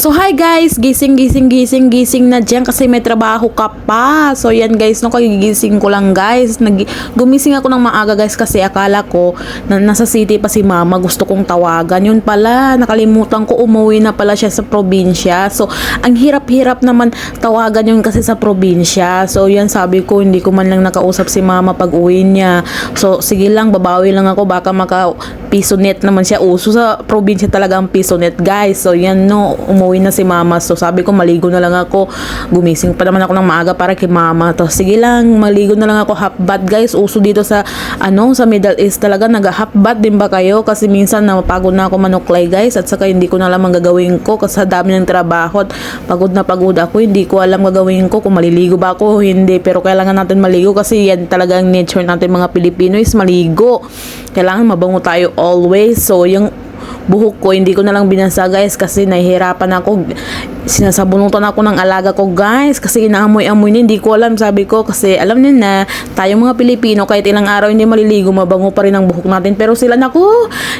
So hi guys, gising gising gising gising na dyan kasi may trabaho ka pa. So yan guys, no kagigising ko lang guys. Nag gumising ako ng maaga guys kasi akala ko na nasa city pa si mama. Gusto kong tawagan. Yun pala, nakalimutan ko umuwi na pala siya sa probinsya. So ang hirap-hirap naman tawagan yun kasi sa probinsya. So yan sabi ko, hindi ko man lang nakausap si mama pag uwi niya. So sige lang, babawi lang ako. Baka maka piso net naman siya. Uso sa probinsya talaga ang piso net guys. So yan no, umuwi na si mama. So sabi ko maligo na lang ako. Gumising pa naman ako ng maaga para kay mama. To sige lang, maligo na lang ako half bath guys. Uso dito sa ano sa Middle East talaga nag half bath din ba kayo? Kasi minsan napagod na ako manuklay guys at saka hindi ko na alam ang gagawin ko kasi sa dami ng trabaho at pagod na pagod ako. Hindi ko alam gagawin ko kung maliligo ba ako hindi. Pero kailangan natin maligo kasi yan talaga ang nature natin mga Pilipino is maligo. Kailangan mabango tayo always. So yung buhok ko, hindi ko na lang binasa guys kasi nahihirapan ako. Sinasabunutan ako ng alaga ko guys kasi inaamoy-amoy niya. Hindi ko alam sabi ko kasi alam niyo na tayong mga Pilipino kahit ilang araw hindi maliligo mabango pa rin ang buhok natin. Pero sila naku,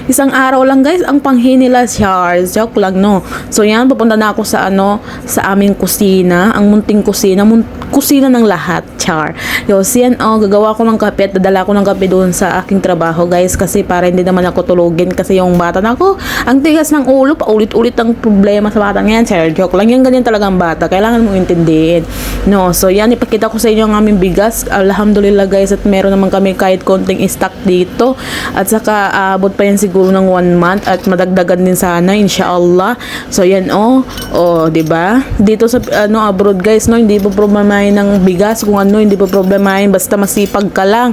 isang araw lang guys ang panghi nila Charles. Joke lang no. So yan, pupunta na ako sa ano, sa aming kusina. Ang munting kusina. Mun kusina ng lahat. Char. Yo, yan, oh, gagawa ko ng kape at dadala ko ng kape doon sa aking trabaho guys kasi para hindi naman ako tulugin kasi yung bata na ako, ang tigas ng ulo, paulit-ulit ang problema sa batang yan. Sir, joke lang yan, ganyan talaga ang bata. Kailangan mo intindihin. No, so yan, ipakita ko sa inyo ang aming bigas. Alhamdulillah guys at meron naman kami kahit konting stock dito. At saka aabot pa yan siguro ng one month at madagdagan din sana inshallah. So yan oh, oh, 'di ba? Dito sa ano abroad guys, no, hindi po problemahin ng bigas kung ano, hindi po problemahin basta masipag ka lang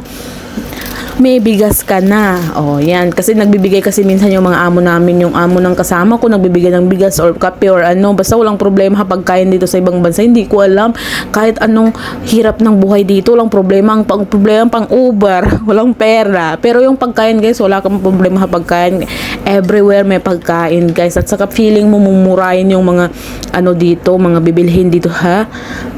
may bigas ka na. Oh, yan. Kasi nagbibigay kasi minsan yung mga amo namin, yung amo ng kasama ko, nagbibigay ng bigas or kape or ano. Basta walang problema kapag kain dito sa ibang bansa. Hindi ko alam. Kahit anong hirap ng buhay dito, walang problema. Ang pang problema pang Uber, walang pera. Pero yung pagkain guys, wala kang problema kapag kain. Everywhere may pagkain guys. At saka feeling mo mumurahin yung mga ano dito, mga bibilhin dito ha.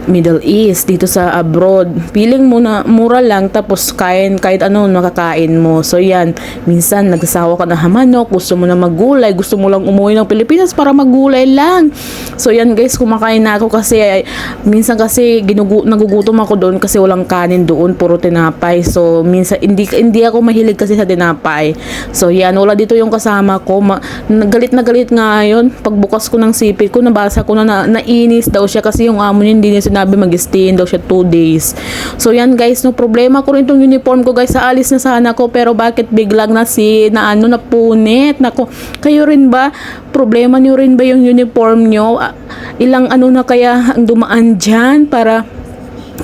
Middle East, dito sa abroad. Feeling mo na mura lang tapos kain kahit ano nakakain mo. So yan, minsan nagsasawa ka na hamanok, gusto mo na maggulay, gusto mo lang umuwi ng Pilipinas para maggulay lang. So yan guys, kumakain na ako kasi ay, minsan kasi ginugu, nagugutom ako doon kasi walang kanin doon, puro tinapay. So minsan hindi hindi ako mahilig kasi sa tinapay. So yan, wala dito yung kasama ko. Ma, galit na galit nga yun. Pagbukas ko ng sipit ko, nabasa ko na, na nainis daw siya kasi yung amo niya hindi niya sinabi mag-stay daw siya 2 days. So yan guys, no problema ko rin tong uniform ko guys. Sa alis na sana ko pero bakit biglang na si na ano na punit. Nako, kayo rin ba? Problema niyo rin ba yung uniform niyo? Ah, Ilang ano na kaya ang dumaan diyan para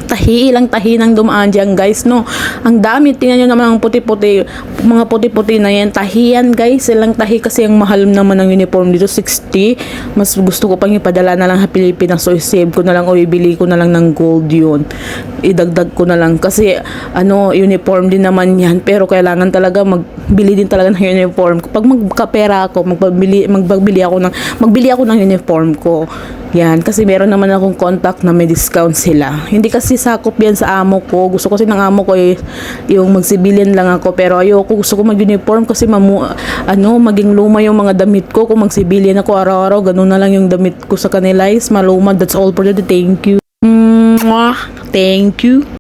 tahi, ilang tahi nang dumaan dyan guys, no? Ang dami, tingnan nyo naman ang puti-puti, mga puti-puti na yan, tahi yan guys, ilang tahi kasi ang mahal naman ng uniform dito, 60, mas gusto ko pang ipadala na lang sa Pilipinas, so i-save ko na lang o ibili ko na lang ng gold yun, idagdag ko na lang, kasi ano, uniform din naman yan, pero kailangan talaga magbili din talaga ng uniform, kapag magkapera ako, magbili, magbili ako ng, magbili ako ng uniform ko, yan, kasi meron naman akong contact na may discount sila. Hindi kasi sakop yan sa amo ko. Gusto kasi ng amo ko eh, yung magsibilyan lang ako. Pero ayoko, gusto ko mag-uniform kasi mamu, ano, maging luma yung mga damit ko. Kung magsibilyan ako araw-araw, ganun na lang yung damit ko sa kanila is maluma. That's all for today. Thank you. Mwah. Thank you.